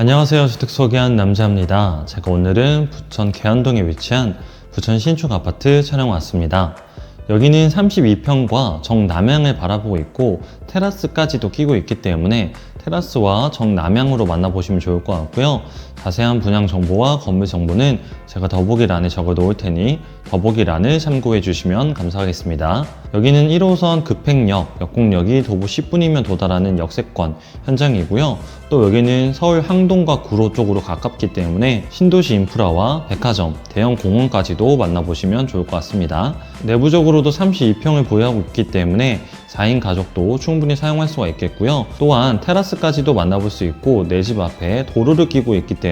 안녕하세요. 주택 소개한 남자입니다. 제가 오늘은 부천 계안동에 위치한 부천 신축 아파트 촬영 왔습니다. 여기는 32평과 정남향을 바라보고 있고 테라스까지도 끼고 있기 때문에 테라스와 정남향으로 만나보시면 좋을 것 같고요. 자세한 분양 정보와 건물 정보는 제가 더보기란에 적어 놓을 테니 더보기란을 참고해 주시면 감사하겠습니다. 여기는 1호선 급행역, 역곡역이 도보 10분이면 도달하는 역세권 현장이고요. 또 여기는 서울 항동과 구로 쪽으로 가깝기 때문에 신도시 인프라와 백화점, 대형 공원까지도 만나보시면 좋을 것 같습니다. 내부적으로도 32평을 보유하고 있기 때문에 4인 가족도 충분히 사용할 수가 있겠고요. 또한 테라스까지도 만나볼 수 있고 내 집 앞에 도로를 끼고 있기 때문에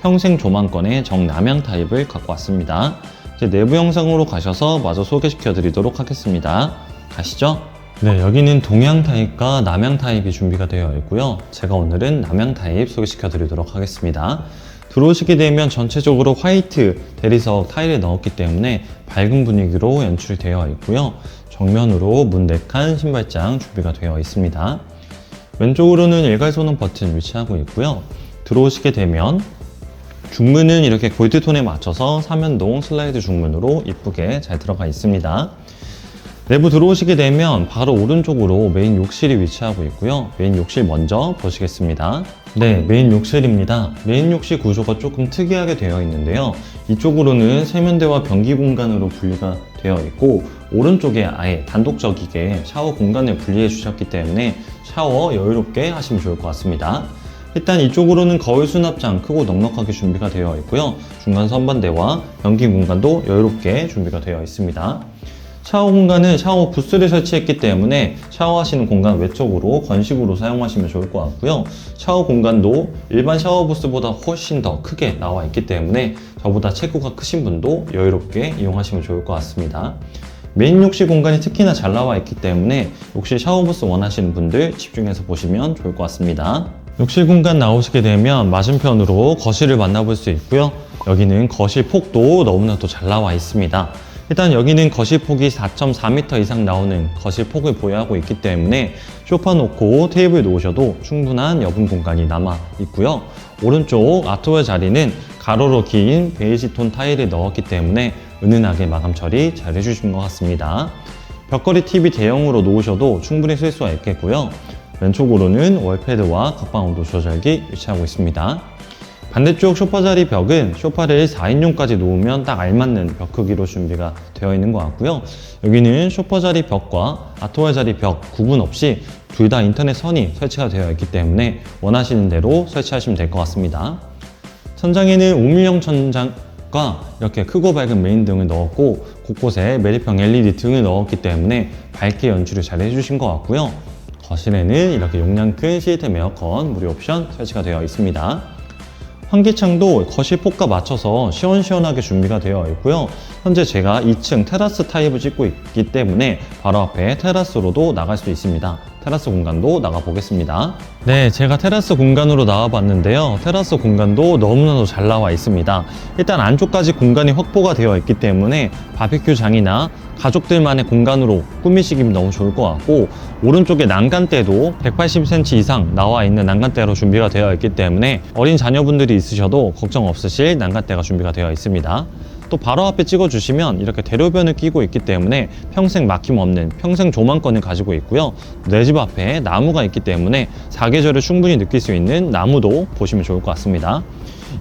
평생 조망권의 정남향 타입을 갖고 왔습니다. 이제 내부 영상으로 가셔서 마저 소개시켜 드리도록 하겠습니다. 가시죠. 네, 여기는 동양 타입과 남양 타입이 준비가 되어 있고요. 제가 오늘은 남양 타입 소개시켜 드리도록 하겠습니다. 들어오시게 되면 전체적으로 화이트 대리석 타일을 넣었기 때문에 밝은 분위기로 연출되어 있고요. 정면으로 문 4칸 신발장 준비가 되어 있습니다. 왼쪽으로는 일괄소는 버튼 위치하고 있고요. 들어오시게 되면 중문은 이렇게 골드톤에 맞춰서 삼연동 슬라이드 중문으로 이쁘게 잘 들어가 있습니다. 내부 들어오시게 되면 바로 오른쪽으로 메인 욕실이 위치하고 있고요. 메인 욕실 먼저 보시겠습니다. 네, 메인 욕실입니다. 메인 욕실 구조가 조금 특이하게 되어 있는데요. 이쪽으로는 세면대와 변기 공간으로 분리가 되어 있고 오른쪽에 아예 단독적이게 샤워 공간을 분리해 주셨기 때문에 샤워 여유롭게 하시면 좋을 것 같습니다. 일단 이쪽으로는 거울 수납장 크고 넉넉하게 준비가 되어 있고요. 중간 선반대와 변기 공간도 여유롭게 준비가 되어 있습니다. 샤워 공간은 샤워 부스를 설치했기 때문에 샤워하시는 공간 외쪽으로 건식으로 사용하시면 좋을 것 같고요. 샤워 공간도 일반 샤워 부스보다 훨씬 더 크게 나와 있기 때문에 저보다 체구가 크신 분도 여유롭게 이용하시면 좋을 것 같습니다. 메인 욕실 공간이 특히나 잘 나와 있기 때문에 욕실 샤워 부스 원하시는 분들 집중해서 보시면 좋을 것 같습니다. 욕실 공간 나오시게 되면 맞은편으로 거실을 만나볼 수 있고요. 여기는 거실 폭도 너무나도 잘 나와 있습니다. 일단 여기는 거실 폭이 4.4m 이상 나오는 거실 폭을 보유하고 있기 때문에 소파 놓고 테이블 놓으셔도 충분한 여분 공간이 남아 있고요. 오른쪽 아트월 자리는 가로로 긴 베이지 톤 타일을 넣었기 때문에 은은하게 마감 처리 잘 해주신 것 같습니다. 벽걸이 TV 대형으로 놓으셔도 충분히 쓸 수가 있겠고요. 왼쪽으로는 월패드와 각방 온도 조절기 위치하고 있습니다. 반대쪽 소파 자리 벽은 소파를 4인용까지 놓으면 딱 알맞는 벽 크기로 준비가 되어 있는 것 같고요. 여기는 소파 자리 벽과 아트월 자리 벽 구분 없이 둘 다 인터넷 선이 설치가 되어 있기 때문에 원하시는 대로 설치하시면 될 것 같습니다. 천장에는 5밀형 천장과 이렇게 크고 밝은 메인 등을 넣었고 곳곳에 매립형 LED 등을 넣었기 때문에 밝게 연출을 잘 해주신 것 같고요. 거실에는 이렇게 용량 큰 시스템 에어컨 무료 옵션 설치가 되어 있습니다. 환기창도 거실 폭과 맞춰서 시원시원하게 준비가 되어 있고요. 현재 제가 2층 테라스 타입을 찍고 있기 때문에 바로 앞에 테라스로도 나갈 수 있습니다. 테라스 공간도 나가 보겠습니다. 네, 제가 테라스 공간으로 나와 봤는데요. 테라스 공간도 너무나도 잘 나와 있습니다. 일단 안쪽까지 공간이 확보가 되어 있기 때문에 바비큐 장이나 가족들만의 공간으로 꾸미시기면 너무 좋을 것 같고 오른쪽에 난간대도 180cm 이상 나와 있는 난간대로 준비가 되어 있기 때문에 어린 자녀분들이 있으셔도 걱정 없으실 난간대가 준비가 되어 있습니다. 또 바로 앞에 찍어주시면 이렇게 대로변을 끼고 있기 때문에 평생 막힘 없는 평생 조망권을 가지고 있고요. 내 집 앞에 나무가 있기 때문에 사계절을 충분히 느낄 수 있는 나무도 보시면 좋을 것 같습니다.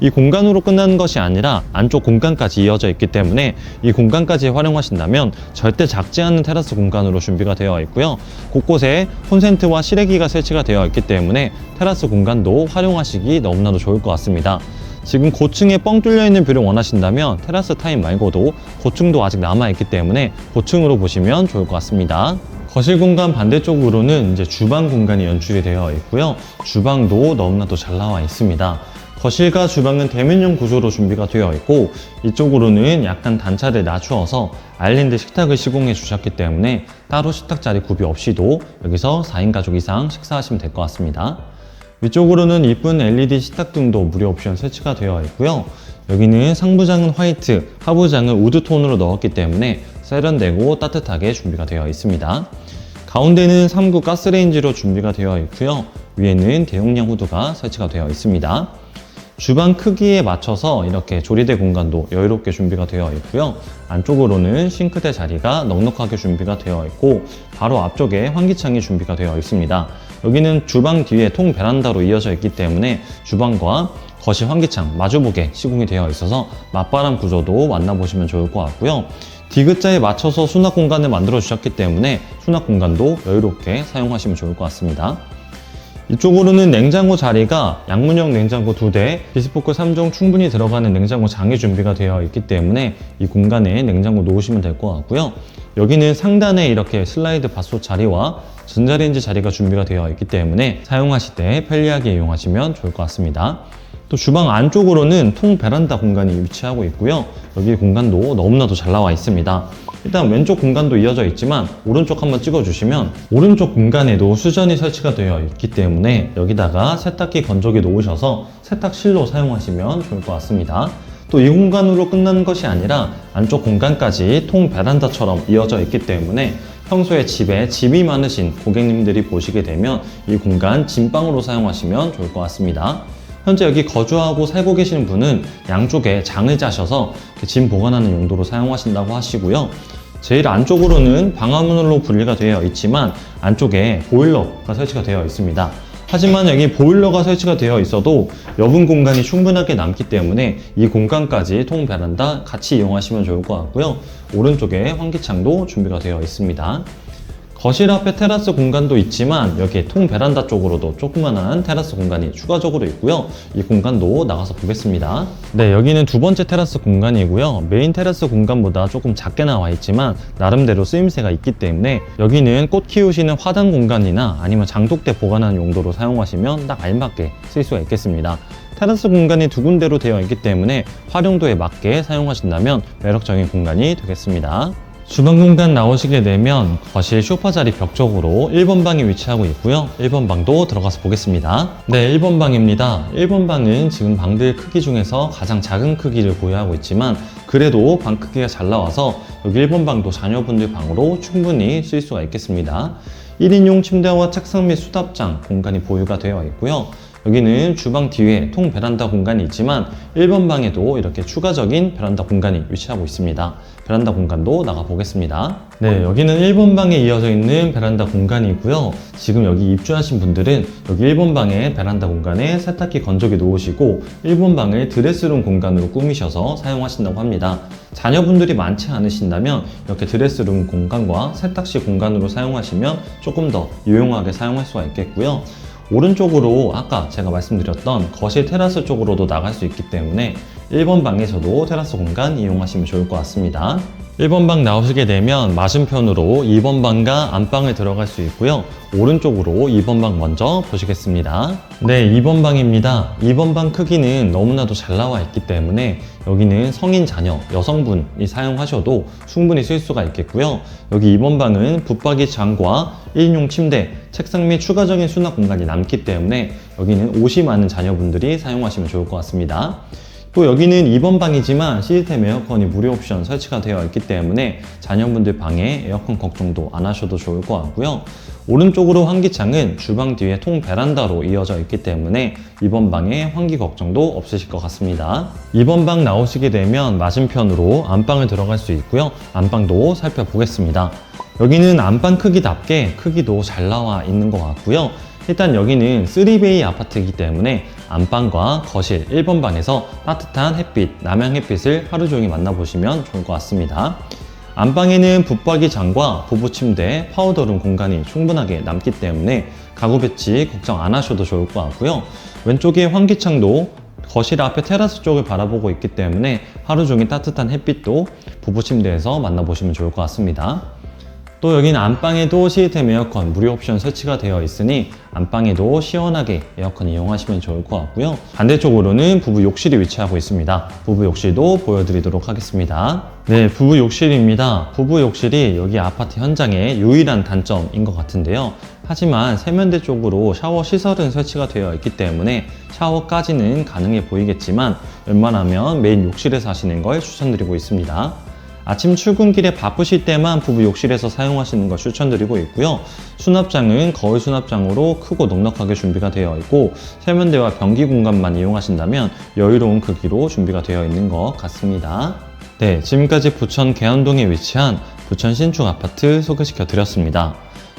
이 공간으로 끝나는 것이 아니라 안쪽 공간까지 이어져 있기 때문에 이 공간까지 활용하신다면 절대 작지 않은 테라스 공간으로 준비가 되어 있고요. 곳곳에 콘센트와 실외기가 설치가 되어 있기 때문에 테라스 공간도 활용하시기 너무나도 좋을 것 같습니다. 지금 고층에 뻥 뚫려 있는 뷰를 원하신다면 테라스 타입 말고도 고층도 아직 남아 있기 때문에 고층으로 보시면 좋을 것 같습니다. 거실 공간 반대쪽으로는 이제 주방 공간이 연출이 되어 있고요. 주방도 너무나도 잘 나와 있습니다. 거실과 주방은 대면형 구조로 준비가 되어 있고 이쪽으로는 약간 단차를 낮추어서 아일랜드 식탁을 시공해 주셨기 때문에 따로 식탁 자리 구비 없이도 여기서 4인 가족 이상 식사하시면 될 것 같습니다. 위쪽으로는 이쁜 LED 식탁등도 무료 옵션 설치가 되어 있고요. 여기는 상부장은 화이트, 하부장은 우드톤으로 넣었기 때문에 세련되고 따뜻하게 준비가 되어 있습니다. 가운데는 3구 가스레인지로 준비가 되어 있고요. 위에는 대용량 후드가 설치가 되어 있습니다. 주방 크기에 맞춰서 이렇게 조리대 공간도 여유롭게 준비가 되어 있고요. 안쪽으로는 싱크대 자리가 넉넉하게 준비가 되어 있고 바로 앞쪽에 환기창이 준비가 되어 있습니다. 여기는 주방 뒤에 통 베란다로 이어져 있기 때문에 주방과 거실 환기창 마주보게 시공이 되어 있어서 맞바람 구조도 만나보시면 좋을 것 같고요. 디귿자에 맞춰서 수납 공간을 만들어 주셨기 때문에 수납 공간도 여유롭게 사용하시면 좋을 것 같습니다. 이쪽으로는 냉장고 자리가 양문형 냉장고 2대, 비스포크 3종 충분히 들어가는 냉장고 장이 준비가 되어 있기 때문에 이 공간에 냉장고 놓으시면 될 것 같고요. 여기는 상단에 이렇게 슬라이드 밭솥 자리와 전자레인지 자리가 준비가 되어 있기 때문에 사용하실 때 편리하게 이용하시면 좋을 것 같습니다. 또 주방 안쪽으로는 통 베란다 공간이 위치하고 있고요. 여기 공간도 너무나도 잘 나와 있습니다. 일단 왼쪽 공간도 이어져 있지만 오른쪽 한번 찍어주시면 오른쪽 공간에도 수전이 설치가 되어 있기 때문에 여기다가 세탁기 건조기 놓으셔서 세탁실로 사용하시면 좋을 것 같습니다. 또 이 공간으로 끝나는 것이 아니라 안쪽 공간까지 통 베란다처럼 이어져 있기 때문에 평소에 집에 짐이 많으신 고객님들이 보시게 되면 이 공간 짐방으로 사용하시면 좋을 것 같습니다. 현재 여기 거주하고 살고 계시는 분은 양쪽에 장을 짜셔서 짐 보관하는 용도로 사용하신다고 하시고요. 제일 안쪽으로는 방화문으로 분리가 되어 있지만 안쪽에 보일러가 설치가 되어 있습니다. 하지만 여기 보일러가 설치가 되어 있어도 여분 공간이 충분하게 남기 때문에 이 공간까지 통 베란다 같이 이용하시면 좋을 것 같고요. 오른쪽에 환기창도 준비가 되어 있습니다. 거실 앞에 테라스 공간도 있지만 여기 통 베란다 쪽으로도 조그만한 테라스 공간이 추가적으로 있고요. 이 공간도 나가서 보겠습니다. 네, 여기는 두 번째 테라스 공간이고요. 메인 테라스 공간보다 조금 작게 나와 있지만 나름대로 쓰임새가 있기 때문에 여기는 꽃 키우시는 화단 공간이나 아니면 장독대 보관하는 용도로 사용하시면 딱 알맞게 쓸 수가 있겠습니다. 테라스 공간이 두 군데로 되어 있기 때문에 활용도에 맞게 사용하신다면 매력적인 공간이 되겠습니다. 주방 공간 나오시게 되면 거실 소파 자리 벽 쪽으로 1번 방이 위치하고 있고요. 1번 방도 들어가서 보겠습니다. 네, 1번 방입니다. 1번 방은 지금 방들 크기 중에서 가장 작은 크기를 보유하고 있지만 그래도 방 크기가 잘 나와서 여기 1번 방도 자녀분들 방으로 충분히 쓸 수가 있겠습니다. 1인용 침대와 책상 및 수납장 공간이 보유가 되어 있고요. 여기는 주방 뒤에 통 베란다 공간이 있지만 1번 방에도 이렇게 추가적인 베란다 공간이 위치하고 있습니다. 베란다 공간도 나가 보겠습니다. 네, 여기는 1번 방에 이어져 있는 베란다 공간이고요. 지금 여기 입주하신 분들은 여기 1번 방에 베란다 공간에 세탁기 건조기 놓으시고 1번 방을 드레스룸 공간으로 꾸미셔서 사용하신다고 합니다. 자녀분들이 많지 않으신다면 이렇게 드레스룸 공간과 세탁실 공간으로 사용하시면 조금 더 유용하게 사용할 수가 있겠고요. 오른쪽으로 아까 제가 말씀드렸던 거실 테라스 쪽으로도 나갈 수 있기 때문에 1번 방에서도 테라스 공간 이용하시면 좋을 것 같습니다. 1번 방 나오시게 되면 맞은편으로 2번 방과 안방을 들어갈 수 있고요. 오른쪽으로 2번 방 먼저 보시겠습니다. 네, 2번 방입니다. 2번 방 크기는 너무나도 잘 나와 있기 때문에 여기는 성인 자녀, 여성분이 사용하셔도 충분히 쓸 수가 있겠고요. 여기 2번 방은 붙박이 장과 1인용 침대, 책상 및 추가적인 수납 공간이 남기 때문에 여기는 옷이 많은 자녀분들이 사용하시면 좋을 것 같습니다. 또 여기는 2번 방이지만 시스템 에어컨이 무료 옵션 설치가 되어 있기 때문에 자녀분들 방에 에어컨 걱정도 안 하셔도 좋을 것 같고요. 오른쪽으로 환기창은 주방 뒤에 통 베란다로 이어져 있기 때문에 2번 방에 환기 걱정도 없으실 것 같습니다. 2번 방 나오시게 되면 맞은편으로 안방을 들어갈 수 있고요. 안방도 살펴보겠습니다. 여기는 안방 크기답게 크기도 잘 나와 있는 것 같고요. 일단 여기는 3베이 아파트이기 때문에 안방과 거실 1번 방에서 따뜻한 햇빛, 남양 햇빛을 하루 종일 만나보시면 좋을 것 같습니다. 안방에는 붙박이 장과 부부 침대, 파우더룸 공간이 충분하게 남기 때문에 가구 배치 걱정 안 하셔도 좋을 것 같고요. 왼쪽에 환기창도 거실 앞에 테라스 쪽을 바라보고 있기 때문에 하루 종일 따뜻한 햇빛도 부부 침대에서 만나보시면 좋을 것 같습니다. 또 여기는 안방에도 시스템 에어컨 무료 옵션 설치가 되어 있으니 안방에도 시원하게 에어컨 이용하시면 좋을 것 같고요. 반대쪽으로는 부부 욕실이 위치하고 있습니다. 부부 욕실도 보여드리도록 하겠습니다. 네, 부부 욕실입니다. 부부 욕실이 여기 아파트 현장의 유일한 단점인 것 같은데요. 하지만 세면대 쪽으로 샤워 시설은 설치가 되어 있기 때문에 샤워까지는 가능해 보이겠지만 웬만하면 메인 욕실에서 하시는 걸 추천드리고 있습니다. 아침 출근길에 바쁘실 때만 부부 욕실에서 사용하시는 걸 추천드리고 있고요. 수납장은 거울 수납장으로 크고 넉넉하게 준비가 되어 있고 세면대와 변기 공간만 이용하신다면 여유로운 크기로 준비가 되어 있는 것 같습니다. 네, 지금까지 부천 계안동에 위치한 부천 신축 아파트 소개시켜 드렸습니다.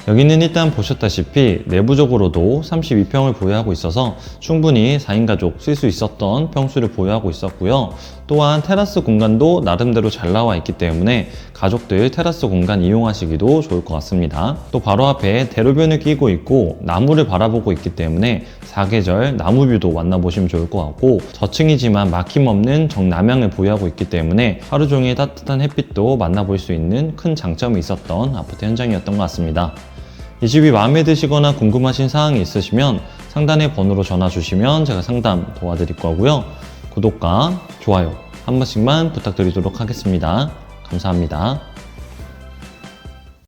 여기는 일단 보셨다시피 내부적으로도 32평을 보유하고 있어서 충분히 4인 가족 쓸 수 있었던 평수를 보유하고 있었고요. 또한 테라스 공간도 나름대로 잘 나와 있기 때문에 가족들 테라스 공간 이용하시기도 좋을 것 같습니다. 또 바로 앞에 대로변을 끼고 있고 나무를 바라보고 있기 때문에 사계절 나무뷰도 만나보시면 좋을 것 같고 저층이지만 막힘없는 정남향을 보유하고 있기 때문에 하루 종일 따뜻한 햇빛도 만나볼 수 있는 큰 장점이 있었던 아파트 현장이었던 것 같습니다. 이 집이 마음에 드시거나 궁금하신 사항이 있으시면 상단의 번호로 전화 주시면 제가 상담 도와드릴 거고요. 구독과 좋아요 한 번씩만 부탁드리도록 하겠습니다. 감사합니다.